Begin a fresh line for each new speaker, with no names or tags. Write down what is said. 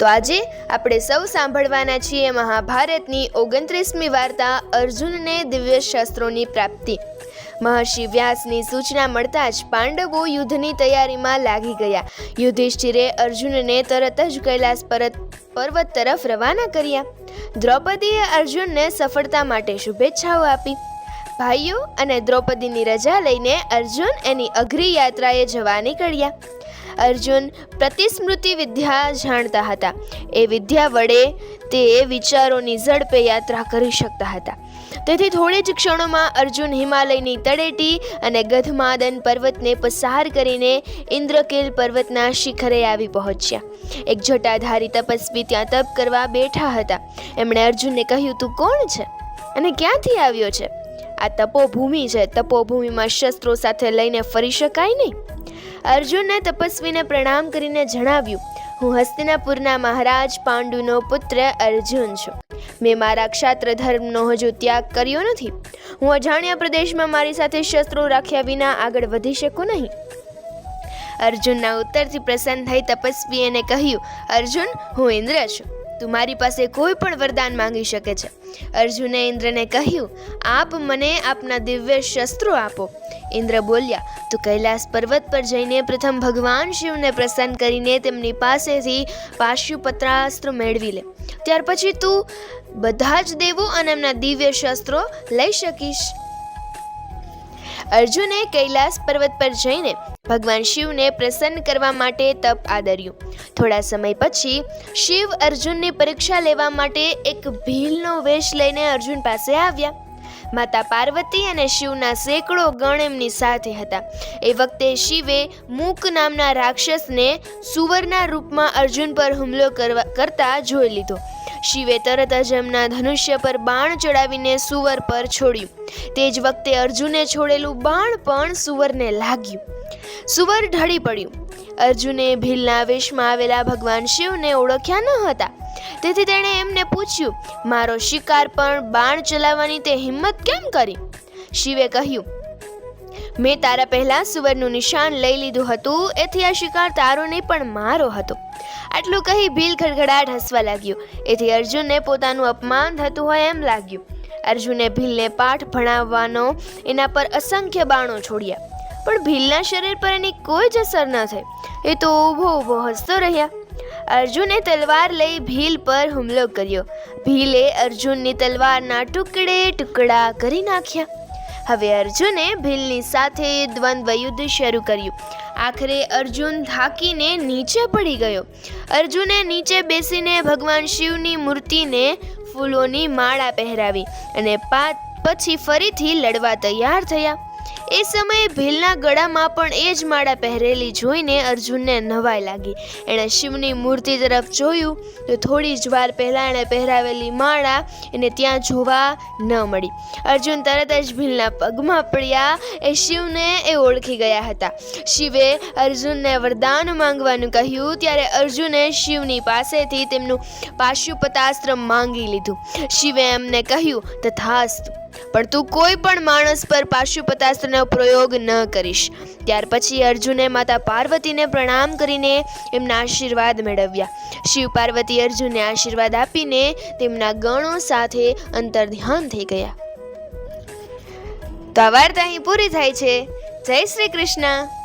તો આજે આપણે સૌ સાંભળવાના છીએ મહાભારતની ઓગણત્રીસમી વાર્તા અર્જુનને દિવ્ય શસ્ત્રોની પ્રાપ્તિ. મહર્ષિ વ્યાસની સૂચના મળતા જ પાંડવો યુદ્ધની તૈયારીમાં લાગી ગયા. યુધિષ્ઠિરે અર્જુનને તરત જ કૈલાસ પરત, પર્વત તરફ રવાના કર્યા. દ્રૌપદીએ અર્જુનને સફળતા માટે શુભેચ્છાઓ આપી. ભાઈઓ અને દ્રૌપદીની રજા લઈને અર્જુન એની અઘરી યાત્રાએ જવા નીકળ્યા. અર્જુન પ્રતિસ્મૃતિ વિદ્યા જાણતા હતા. એ વિદ્યા વડે તે વિચારોની ઝડપે યાત્રા કરી શકતા હતા. તેથી થોડી જ ક્ષણોમાં અર્જુન હિમાલયની તળેટી અને ગધમાદન પર્વતને પસાર કરીને ઇન્દ્રકીલ પર્વતના શિખરે આવી પહોંચ્યા. એક જટાધારી તપસ્વી ત્યાં તપ કરવા બેઠા હતા. એમણે અર્જુનને કહ્યું, તું કોણ છે? અને ક્યાંથી આવ્યો છે? આ તપોભૂમિ છે. તપોભૂમિમાં શસ્ત્રો સાથે લઈને ફરી શકાય નહીં? અર્જુને તપસ્વીને પ્રણામ કરીને જણાવ્યું, હું હસ્તિનાપુરના મહારાજ પાંડુનો પુત્ર અર્જુન છું. મેં મારા ક્ષાત્ર ધર્મનો હજુ ત્યાગ કર્યો નથી. હું અજાણ્યા પ્રદેશમાં મારી સાથે શસ્ત્રો રાખ્યા વિના આગળ વધી શકું નહીં. અર્જુનના ઉત્તરથી પ્રસન્ન થઈ તપસ્વીએને કહ્યું, અર્જુન, હું ઇન્દ્ર છું. તું મારી પાસે કોઈ પણ વરદાન માંગી શકે છે. અર્જુને ઇન્દ્રને કહ્યું, આપ મને આપના દિવ્ય શસ્ત્રો આપો. ઇન્દ્ર બોલ્યા, તું કૈલાસ પર્વત પર જઈને પ્રથમ ભગવાન શિવને પ્રસન્ન કરીને તેમની પાસેથી પાશુપત્રાસ્ત્ર મેળવી લે. ત્યાર પછી તું બધા જ દેવો અને એમના દિવ્ય શસ્ત્રો લઈ શકીશ. અર્જુને કૈલાસ પર્વત પર જઈને ભગવાન શિવને પ્રસન્ન કરવા માટે તપ આદર્યું. થોડા સમય પછી શિવ અર્જુનની પરીક્ષા લેવા માટે એક ભીલનો વેશ લઈને અર્જુન પાસે આવ્યા. માતા પાર્વતી અને શિવના સેંકડો ગણ એમની સાથે હતા. એ વખતે શિવે મૂક નામના રાક્ષસને સુવરના રૂપમાં અર્જુન પર હુમલો કરવા કરતા જોઈ લીધો. શિવે તરત જ એમના ધનુષ્ય પર બાણ ચડાવીને સુવર પર છોડ્યું. તે જ વખતે અર્જુને છોડેલું બાણ પણ સુવરને લાગ્યું. સુવર ઢળી પડ્યું. અર્જુને ભીલના વેશમાં આવેલા ભગવાન શિવને ઓળખ્યા ન હતા. તેથી તેણે એમને પૂછ્યું, મારો શિકાર પણ બાણ ચલાવવાની તે હિંમત કેમ કરી? શિવે કહ્યું મેં તારા પહેલાં સુવરનું નિશાન લઈ લીધું હતું. એથી આ શિકાર તારો નહીં પણ મારો હતો. આટલું કહી ભીલ ખડખડાટ હસવા લાગ્યો. એથી અર્જુનને પોતાનું અપમાન થતું હોય એમ લાગ્યું. અર્જુને ભીલને પાઠ ભણાવવાનો એના પર અસંખ્ય બાણો છોડ્યા. પણ ભીલના શરીર પર એની કોઈ જ અસર ન થઈ. એ તો ઊભો ઊભો હસતો રહ્યા. અર્જુને તલવાર લઈ ભીલ પર હુમલો કર્યો. ભીલે અર્જુનની તલવારના ટુકડે ટુકડા કરી નાખ્યા. હવે અર્જુને ભીલની સાથે દ્વંદ્વ યુદ્ધ શરૂ કર્યું. આખરે અર્જુન થાકીને નીચે પડી ગયો. અર્જુને નીચે બેસીને ભગવાન શિવની મૂર્તિને ફૂલોની માળા પહેરાવી અને પછી ફરીથી લડવા તૈયાર થયા. એ સમયે ભીલના ગળામાં પણ એ જ માળા પહેરેલી જોઈને અર્જુનને નવાઈ લાગી. એણે શિવની મૂર્તિ તરફ જોયું તો થોડી જ વાર પહેલાં એણે પહેરાવેલી માળા એને ત્યાં જોવા ન મળી. અર્જુન તરત જ ભીલના પગમાં પડ્યા, એ શિવને એ ઓળખી ગયા હતા. શિવે અર્જુનને વરદાન માંગવાનું કહ્યું, ત્યારે અર્જુને શિવની પાસેથી તેમનું પાશુપતાસ્ત્ર માંગી લીધું. શિવે એમને કહ્યું, તથાસ્તુ, પણ તું કોઈ પણ માણસ પર પાશુપતાસ્ત્રનો પ્રયોગ ન કરીશ. ત્યાર પછી અર્જુને માતા પાર્વતીને પ્રણામ કરીને એમના આશીર્વાદ મેળવ્યા. શિવ પાર્વતી અર્જુનને આશીર્વાદ આપીને તેમના ગણો સાથે અંતર ધ્યાન થઈ ગયા. તો આ વાર્તા અહીં પૂરી થાય છે. જય શ્રી કૃષ્ણ.